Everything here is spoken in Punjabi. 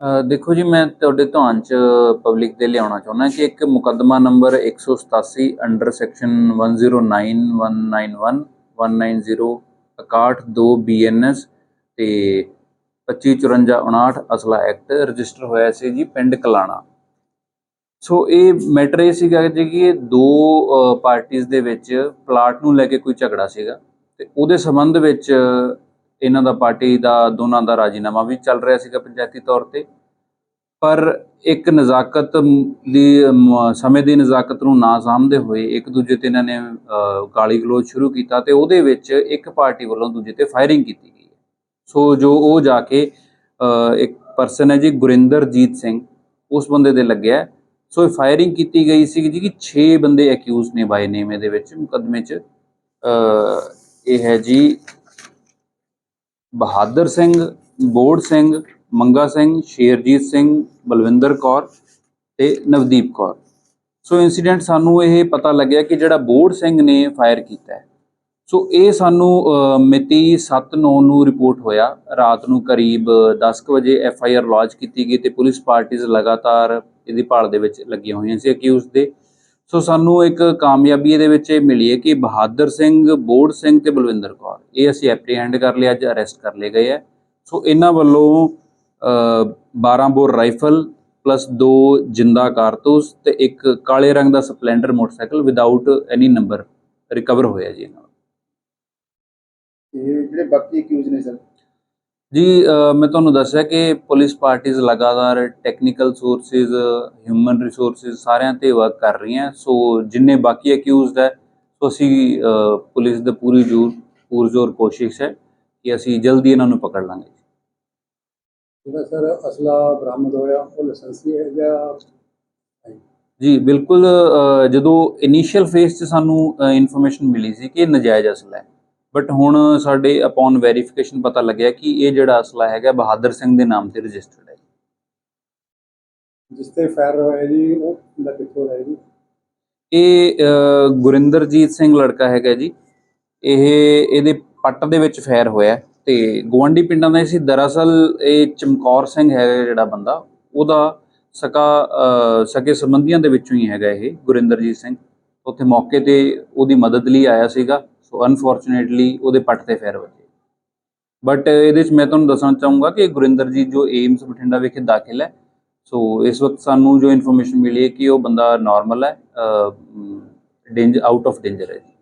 ਦੇਖੋ ਜੀ ਮੈਂ ਤੁਹਾਡੇ ਧਿਆਨ ਚ ਪਬਲਿਕ ਦੇ ਲਿਆਉਣਾ ਚਾਹੁੰਦਾ ਕਿ ਇੱਕ ਮੁਕੱਦਮਾ ਨੰਬਰ 187 ਅੰਡਰ ਸੈਕਸ਼ਨ 109 191 190 61 ਬੀਐਨਐਸ ਤੇ 2554 ਅਸਲਾ ਐਕਟ ਰਜਿਸਟਰ ਹੋਇਆ ਸੀ ਜੀ ਪਿੰਡ ਕਲਾਣਾ ਸੋ ਇਹ ਮੈਟਰ ਇਹ ਸੀਗਾ ਜੀ ਕਿ ਇਹ ਦੋ ਪਾਰਟੀਆਂ ਦੇ ਵਿੱਚ ਪਲਾਟ ਨੂੰ ਲੈ ਕੇ ਕੋਈ ਝਗੜਾ ਸੀਗਾ ਤੇ ਉਹਦੇ ਸੰਬੰਧ ਵਿੱਚ ਇਹਨਾਂ ਦਾ ਪਾਰਟੀ ਦਾ ਦੋਨਾਂ ਦਾ ਰਾਜੀਨਾਮਾ ਵੀ ਚੱਲ ਰਿਹਾ ਸੀਗਾ ਪੰਚਾਇਤੀ ਤੌਰ ਤੇ। ਪਰ ਇੱਕ ਨਜ਼ਾਕਤ ਦੀ ਸਮੇਂ ਦੀ ਨਜ਼ਾਕਤ ਨੂੰ ਨਾ ਸਾਂਭਦੇ ਹੋਏ ਇੱਕ ਦੂਜੇ ਤੇ ਇਹਨਾਂ ਨੇ ਗਾਲੀ ਗਲੋਚ ਸ਼ੁਰੂ ਕੀਤਾ ਤੇ ਉਹਦੇ ਵਿੱਚ ਇੱਕ ਪਾਰਟੀ ਵੱਲੋਂ ਦੂਜੇ ਤੇ ਫਾਇਰਿੰਗ ਕੀਤੀ ਗਈ ਸੋ ਜੋ ਉਹ ਜਾ ਕੇ ਇੱਕ ਪਰਸਨ ਹੈ ਜੀ ਗੁਰਿੰਦਰਜੀਤ ਸਿੰਘ, ਉਸ ਬੰਦੇ ਦੇ ਲੱਗਿਆ ਸੋ ਇਹ ਫਾਇਰਿੰਗ ਕੀਤੀ ਗਈ ਸੀ ਜੀ ਕਿ 6 ਬੰਦੇ ਅਕਿਊਜ਼ ਨੇ ਬਾਈ ਨੇਮ ਇਹਦੇ ਵਿੱਚ, ਮੁਕੱਦਮੇ 'ਚ। ਇਹ ਹੈ ਜੀ ਬਹਾਦਰ ਸਿੰਘ, ਬੋੜ ਸਿੰਘ, ਮੰਗਾ ਸਿੰਘ, ਸ਼ੇਰਜੀਤ ਸਿੰਘ, ਬਲਵਿੰਦਰ ਕੌਰ ਤੇ ਨਵਦੀਪ ਕੌਰ। ਸੋ ਇਨਸੀਡੈਂਟ ਸਾਨੂੰ ਇਹ ਪਤਾ ਲੱਗਿਆ ਕਿ ਜਿਹੜਾ ਬੋੜ ਸਿੰਘ ਨੇ ਫਾਇਰ ਕੀਤਾ ਹੈ। ਸੋ ਇਹ ਸਾਨੂੰ ਮਿਤੀ 7/9 ਨੂੰ ਰਿਪੋਰਟ ਹੋਇਆ। ਰਾਤ ਨੂੰ ਕਰੀਬ 10 ਕੁ ਵਜੇ ਐਫ ਆਈ ਆਰ ਲੌਂਚ ਕੀਤੀ ਗਈ ਤੇ ਪੁਲਿਸ ਪਾਰਟੀਆਂ ਲਗਾਤਾਰ ਇਹਦੀ ਭਾਲ ਦੇ ਵਿੱਚ ਲੱਗੀਆਂ ਹੋਈਆਂ ਸੀ। ਅਕਿਊਜ਼ ਦੇ ਸੋ ਸਾਨੂੰ ਇੱਕ ਕਾਮਯਾਬੀ ਇਹਦੇ ਵਿੱਚ ਇਹ ਮਿਲੀ ਹੈ ਕਿ ਬਹਾਦਰ ਸਿੰਘ ਬੋੜ ਸਿੰਘ ਤੇ ਬਲਵਿੰਦਰ ਕੌਰ ਇਹ ਅਸੀਂ ਐਪਰੀਹੈਂਡ ਕਰ ਲਿਆ ਅੱਜ ਅਰੈਸਟ ਕਰ ਲਏ ਗਏ ਹੈ ਸੋ ਇਹਨਾਂ ਵੱਲੋਂ ਅ, 12 ਬੋਰ ਰਾਈਫਲ ਪਲੱਸ ਦੋ ਜਿੰਦਾ ਕਾਰਤੂਸ ਤੇ ਇੱਕ ਕਾਲੇ ਰੰਗ ਦਾ Splendor motorcycle without any number recover ਹੋਇਆ ਜੀ ਇਹਨਾਂ ਦਾ ਤੇ ਜਿਹੜੇ ਬਾਕੀ ਅਕਿਊਜ਼ ਨੇ ਸਰ ਜੀ ਮੈਂ ਤੁਹਾਨੂੰ ਦੱਸਿਆ ਕਿ ਪੁਲਿਸ ਪਾਰਟੀਆਂ ਲਗਾਤਾਰ ਟੈਕਨੀਕਲ ਸੋਰਸਿਸ ਹਿਊਮਨ ਰਿਸੋਰਸਿਸ ਸਾਰਿਆਂ ਤੇ ਵਰਕ ਕਰ ਰਹੀਆਂ। ਸੋ ਜਿੰਨੇ ਬਾਕੀ ਅਕਿਊਜ਼ਡ ਹੈ ਸੋ ਅਸੀਂ ਪੁਲਿਸ ਦਾ ਪੂਰੀ ਜੋਰ ਪੂਰਜ਼ੋਰ ਕੋਸ਼ਿਸ਼ ਹੈ ਕਿ ਅਸੀਂ ਜਲਦੀ ਇਹਨਾਂ ਨੂੰ ਪਕੜ ਲਾਂਗੇ। ਜਿਹੜਾ ਸਰ ਅਸਲਾ ਬਰਾਮਦ ਹੋਇਆ ਉਹ ਲਾਇਸੈਂਸੀ ਹੈ ਜਾਂ ਜੀ ਬਿਲਕੁਲ ਜਦੋਂ ਇਨੀਸ਼ੀਅਲ ਫੇਸ 'ਚ ਸਾਨੂੰ ਇਨਫੋਰਮੇਸ਼ਨ ਮਿਲੀ ਸੀ ਕਿ ਨਜਾਇਜ਼ ਅਸਲਾ ਹੈ। ਬਟ ਹੁਣ ਸਾਡੇ ਅਪਨ ਵੈਰੀਫਿਕੇਸ਼ਨ ਪਤਾ ਲੱਗਿਆ ਕਿ ਇਹ ਜਿਹੜਾ ਅਸਲਾ ਹੈਗਾ ਬਹਾਦਰ ਸਿੰਘ ਦੇ ਨਾਮ ਤੇ ਰਜਿਸਟਰਡ ਹੈ ਜਿਸ ਤੇ ਫਾਇਰ ਹੋਇਆ ਜੀ ਉਹ ਦਾ ਕਿੱਥੋਂ ਹੈ ਜੀ? ਇਹ ਗੁਰਿੰਦਰਜੀਤ ਸਿੰਘ ਲੜਕਾ ਹੈਗਾ ਜੀ। ਇਹ ਇਹਦੇ ਪੱਟ ਦੇ ਵਿੱਚ ਫੈਰ ਹੋਇਆ ਹੈ ਤੇ ਗਵਾਂਡੀ ਪਿੰਡਾਂ ਦਾ ਸੀ। ਦਰਅਸਲ ਇਹ ਚਮਕੌਰ ਸਿੰਘ ਹੈਗਾ ਜਿਹੜਾ ਬੰਦਾ ਉਹਦਾ ਸਕਾ ਸਕੇ ਸੰਬੰਧੀਆਂ ਦੇ ਵਿੱਚੋਂ ਹੀ ਹੈਗਾ ਇਹ ਗੁਰਿੰਦਰਜੀਤ ਸਿੰਘ। ਉੱਥੇ ਮੌਕੇ ਤੇ ਉਹਦੀ ਮਦਦ ਲਈ ਆਇਆ ਸੀਗਾ। ਅਨਫੋਰਚੂਨੇਟਲੀ ਉਹਦੇ ਪੱਟ ਤੇ ਫੈਰ ਵੱਜੇ। ਬਟ ਇਹਦੇ ਵਿੱਚ ਮੈਂ ਤੁਹਾਨੂੰ ਦੱਸਣਾ ਚਾਹੂੰਗਾ ਕਿ ਗੁਰਿੰਦਰ ਜੀ ਜੋ ਏਮਸ ਬਠਿੰਡਾ ਵਿਖੇ ਦਾਖਲ ਹੈ ਸੋ ਇਸ ਵਕਤ ਸਾਨੂੰ ਜੋ ਇਨਫੋਰਮੇਸ਼ਨ ਮਿਲੀ ਹੈ ਕਿ ਉਹ ਬੰਦਾ ਨਾਰਮਲ ਹੈ ਡੇਂਜ ਆਊਟ ਆਫ ਡੇਂਜਰ ਹੈ ਜੀ।